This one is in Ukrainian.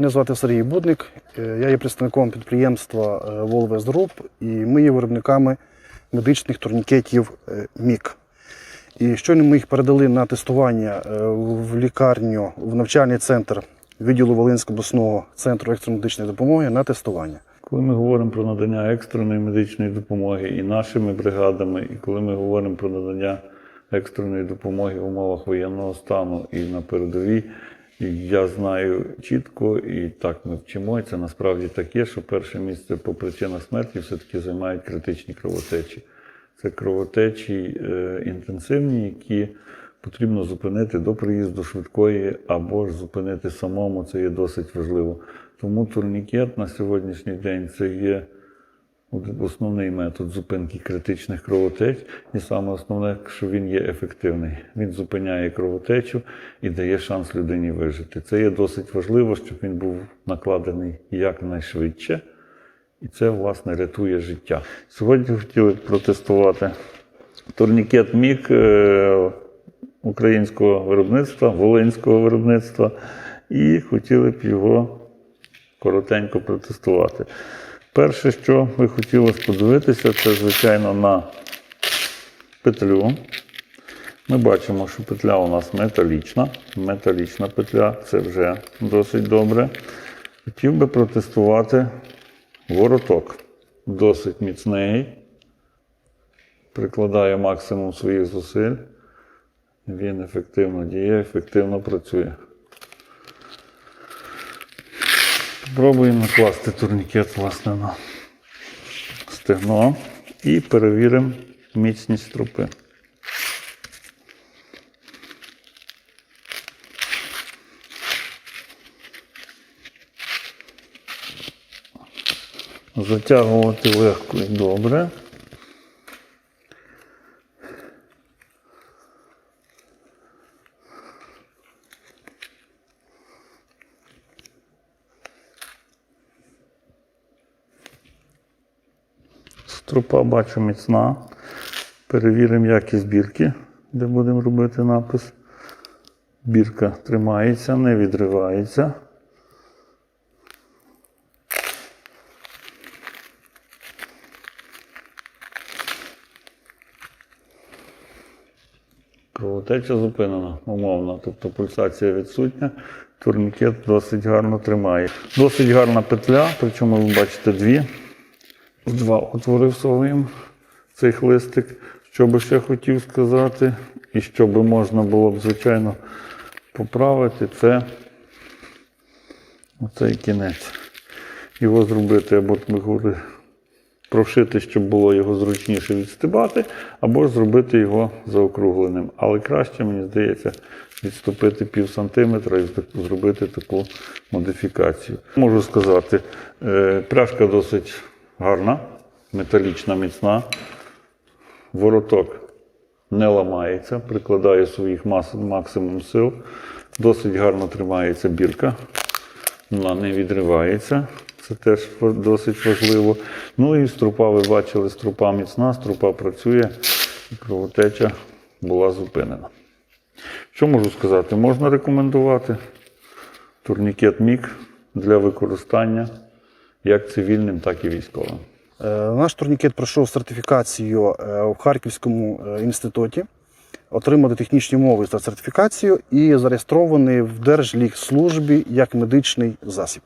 Мене звати Сергій Будник. Е, Я є представником підприємства е, Volves Group і ми є виробниками медичних турнікетів е, МІК. І щойно ми їх передали на тестування в лікарню, в навчальний центр відділу Волинського обласного центру екстреної медичної допомоги на тестування. Коли ми говоримо про надання екстреної медичної допомоги і нашими бригадами, і коли ми говоримо про надання екстреної допомоги в умовах воєнного стану і на передовій, я знаю чітко, і так ми вчимо, це насправді так є, що перше місце по причинах смерті все-таки займають критичні кровотечі. Це кровотечі е, інтенсивні, які потрібно зупинити до приїзду швидкої або ж зупинити самому. Це є досить важливо. Тому турнікет на сьогоднішній день це є основний метод зупинки критичних кровотеч, і саме основне, що він є ефективний. Він зупиняє кровотечу і дає шанс людині вижити. Це є досить важливо, щоб він був накладений якнайшвидше. І це, власне, рятує життя. Сьогодні хотіли протестувати турнікет МІК е, українського виробництва, волинського виробництва, і хотіли б його коротенько протестувати. Перше, що би хотілося подивитися, це, звичайно, на петлю. Ми бачимо, що петля у нас металічна. Металічна петля це вже досить добре. Хотів би протестувати вороток. Досить міцний. Прикладає максимум своїх зусиль. Він ефективно діє, ефективно працює. Спробуємо накласти турнікет власне на стегно і перевіримо міцність трупи. Затягувати легко і добре. Струпа бачу міцна. Перевіримо якість бірки, де будемо робити напис. Бірка тримається, не відривається. Кровотеча зупинена, умовно, тобто пульсація відсутня, турнікет досить гарно тримає. Досить гарна петля, причому ви бачите дві. Два отвори всовуємо цей хлистик. Що би ще хотів сказати, і що би можна було б, звичайно, поправити, це оцей кінець. Його зробити або ми прошити, щоб було його зручніше відстибати, або ж зробити його заокругленим. Але краще, мені здається, відступити пів сантиметра і зробити таку модифікацію. Можу сказати, е, пряжка досить гарна, металічна, міцна. Вороток не ламається, прикладає своїх мас- максимум сил. Досить гарно тримається бірка. Вона не відривається. Це теж досить важливо. Ну і струпа, ви бачили, струпа міцна, струпа працює, кровотеча була зупинена. Що можу сказати? Можна рекомендувати турнікет МІК для використання як цивільним, так і військовим. Е, Наш турнікет пройшов сертифікацію е, в Харківському е, інституті, отримали технічні умови за сертифікацію і зареєстрований в Держлікслужбі як медичний засіб.